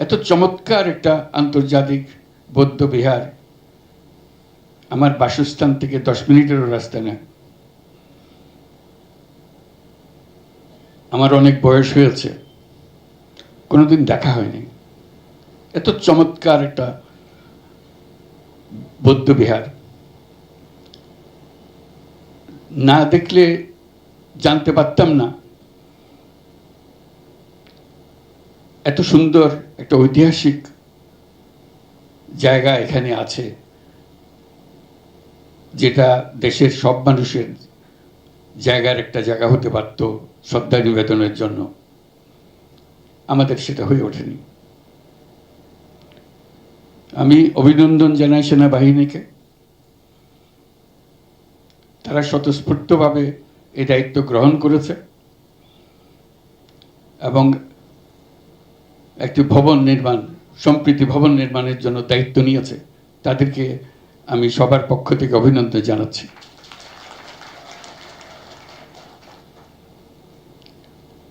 এত চমৎকার একটা আন্তর্জাতিক বৌদ্ধ বিহার। আমার বাসস্থান থেকে দশ মিনিটেরও রাস্তা না। আমার অনেক বয়স হয়েছে। কোনোদিন দেখা হয়নি। এত চমৎকার একটা বৌদ্ধ বিহার। না দেখলে জানতে পারতাম না এত সুন্দর একটা ঐতিহাসিক জায়গা এখানে আছে, যেটা দেশের সব মানুষের জায়গার একটা জায়গা হতে পারত শ্রদ্ধা নিবেদনের জন্য। আমাদের সেটা হয়ে ওঠেনি। আমি অভিনন্দন জানাই সেনাবাহিনীকে। তারা স্বতঃস্ফূর্তভাবে এই দায়িত্ব গ্রহণ করেছে এবং একটি ভবন নির্মাণ, সম্প্রীতি ভবন নির্মাণের জন্য দায়িত্ব নিয়েছে। তাদেরকে আমি সবার পক্ষ থেকে অভিনন্দন জানাচ্ছি।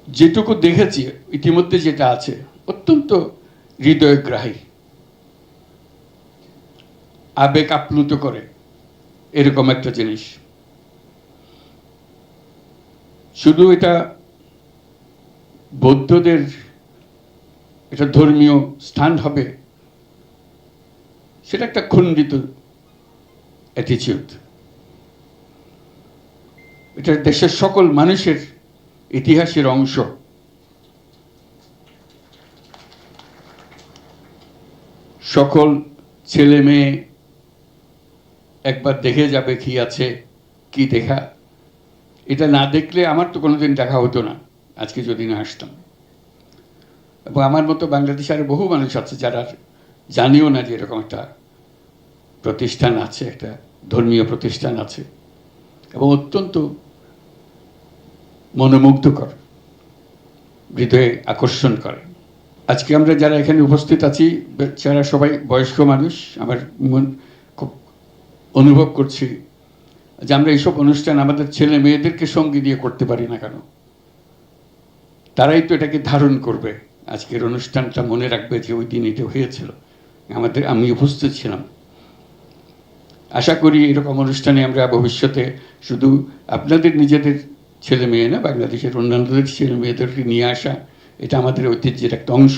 যেটুকু দেখেছি, ইতিমধ্যে যেটা আছে, অত্যন্ত হৃদয়গ্রাহী। আবেগ আপ্লুত করে, এরকম একটা জিনিস। শুধু এটা বৌদ্ধদের এটা ধর্মীয় স্থান হবে, সেটা একটা খণ্ডিত অ্যাটিচিউড এটা দেশের সকল মানুষের ইতিহাসের অংশ। সকল ছেলে মেয়ে একবার দেখে যাবে কি আছে, কি দেখা। এটা না দেখলে আমার তো কোনোদিন দেখা হতো না, আজকে যদি না আসতাম। এবং আমার মতো বাংলাদেশে আরও বহু মানুষ আছে যারা জানিও না যে এরকম একটা প্রতিষ্ঠান আছে, একটা ধর্মীয় প্রতিষ্ঠান আছে, এবং অত্যন্ত মনোমুগ্ধকর, হৃদয়ে আকর্ষণ করে। আজকে আমরা যারা এখানে উপস্থিত আছি, যারা সবাই বয়স্ক মানুষ, আমার মন খুব অনুভব করছি যে আমরা এইসব অনুষ্ঠান আমাদের ছেলে মেয়েদেরকে সঙ্গে দিয়ে করতে পারি না কেন? তারাই তো এটাকে ধারণ করবে। আজকের অনুষ্ঠানটা মনে রাখবে যে ওই দিন এটা হয়েছিল। আমাদের, আমি উপস্থিত ছিলাম। আশা করি এরকম অনুষ্ঠানে আমরা ভবিষ্যতে শুধু আপনাদের নিজেদের ছেলে মেয়ে না, বাংলাদেশের অন্যান্যদের ছেলে মেয়েদেরকে নিয়ে আসা, এটা আমাদের ঐতিহ্যের একটা অংশ।